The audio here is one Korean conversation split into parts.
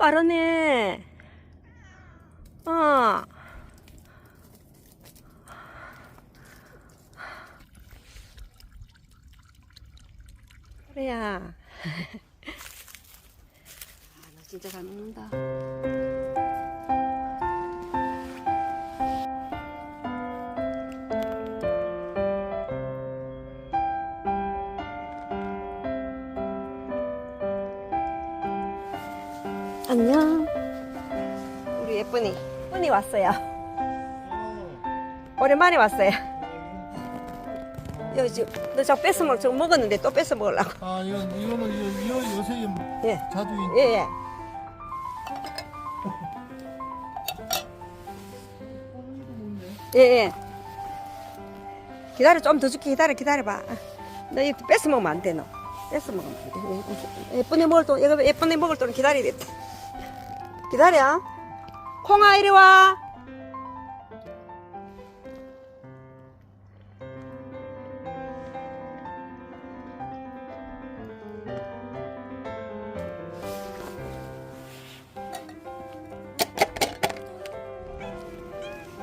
빠르네. 어. 그래야. 아, 너 진짜 잘 먹는다. 안녕. 우리 예쁜이. 예쁜이 왔어요. 오랜만에 왔어요. 여기 지금 너저 뺏어 먹, 저 먹었는데 또 뺏어 먹으려고. 아 이건 이거는 이- 이 요새 예. 자주 있- 예, 예. 예, 예. 기다려, 좀 더 줄게. 기다려, 기다려봐. 너 이거 뺏어 먹으면 안 돼, 너. 뺏어 먹으면 안 돼. 예쁜애 먹을 돈, 이거 예쁜애 먹을 돈 기다려야 돼. 기다려. 콩아, 이리 와.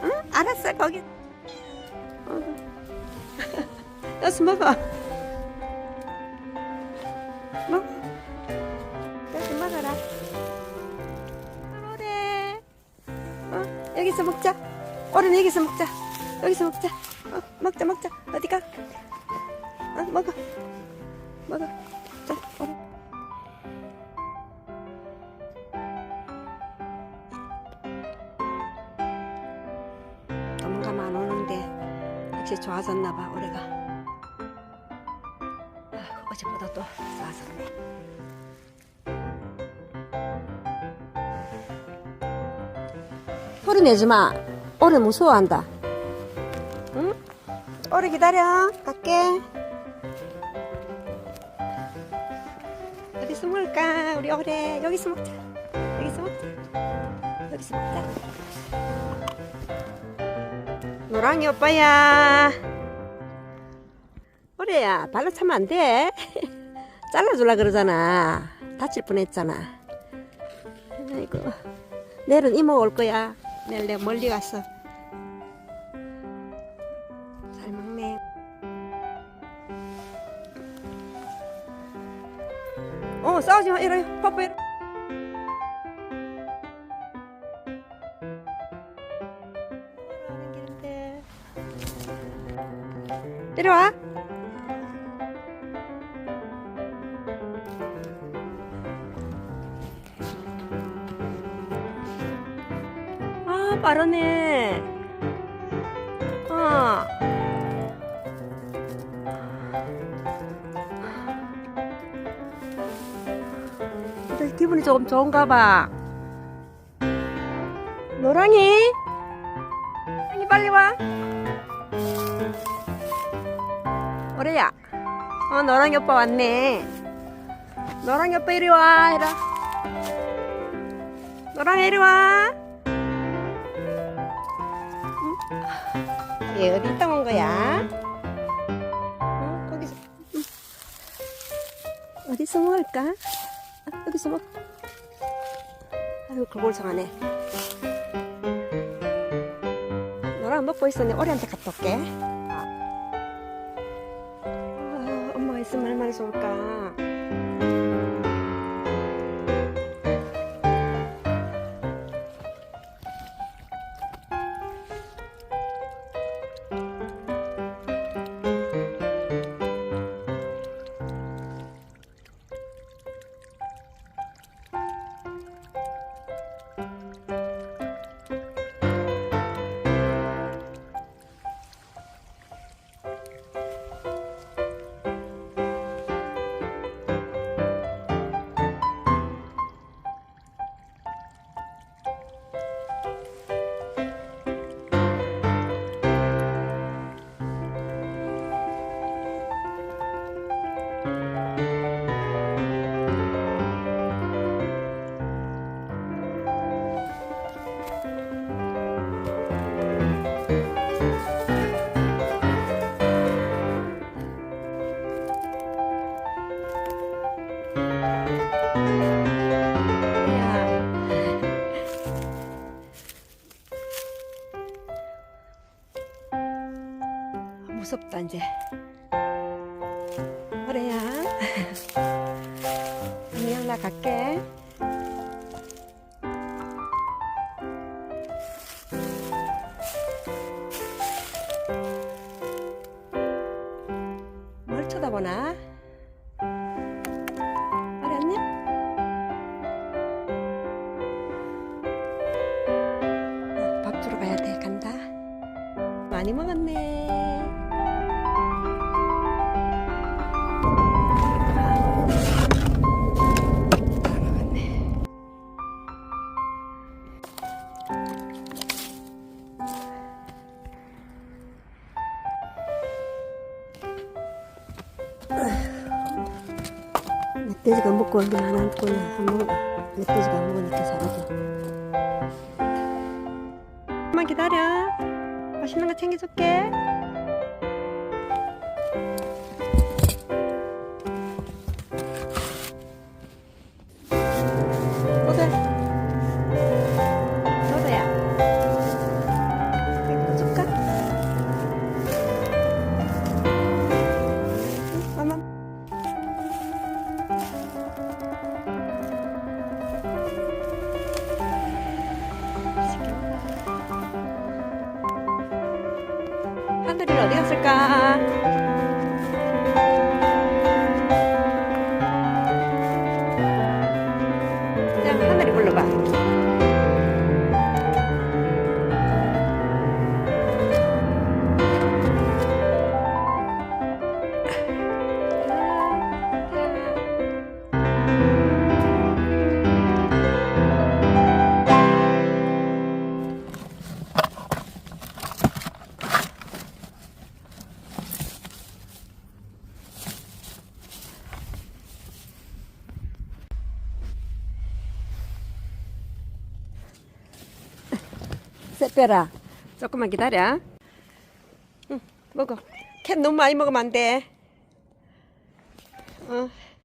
응? 알았어, 거기. 어. 먹어. 먹어. 여기서 먹자. 오늘 여기서 먹자. 여기서 먹자. 어, 먹자, 먹자. 어디 가? 어, 먹어. 먹어. 자, 오래. 도망가면 안 오는데 역시 좋아졌나 봐 올해가 아, 어제보다 또 좋아졌네 소리 내지 마 올해 무서워한다 응? 오래 기다려 갈게 어디서 먹을까 우리 올해 여기서 먹자 여기서 먹자 여기서 먹자 노랑이 오빠야. 오래야, 발로 차면 안 돼. 잘라줄라 그러잖아. 다칠 뻔했잖아. 아이고. 내일은 이모 올 거야. 내가 멀리 갔어. 잘 먹네. 어, 싸우지 마. 이래. 하는 길인데. 이리 와. 아, 빠르네. 어. 근데 기분이 조금 좋은가 봐. 노랑이? 노랑이 빨리 와. 오래야. 어, 너랑 오빠 왔네. 너랑 오빠 이리 와, 이리 와. 너랑 이리 와. 응? 얘 어디 있다 온 거야? 어, 거기서. 응. 어디서 먹을까? 아, 여기서 먹. 아이고, 골골상하네. 너랑 먹고 있었네. 오래한테 갔다 올게. 아, 엄마가 있으면 얼마나 좋을까. 자 이제. 그래야. 안녕 나 갈게. 뭘 쳐다보나? 어리 안녕 아, 밥 주러 가야 돼 간다. 많이 먹었네 돼지가 먹고 얼굴 안 안고 안 먹어. 멧돼지가 안 먹으니까 사라져 잠깐만 기다려. 맛있는 거 챙겨줄게 하늘이는 어디 갔을까? 자, 하늘이 불러봐. 빼라. 조금만 기다려. 응 먹어. 캔 너무 많이 먹으면 안돼. 어.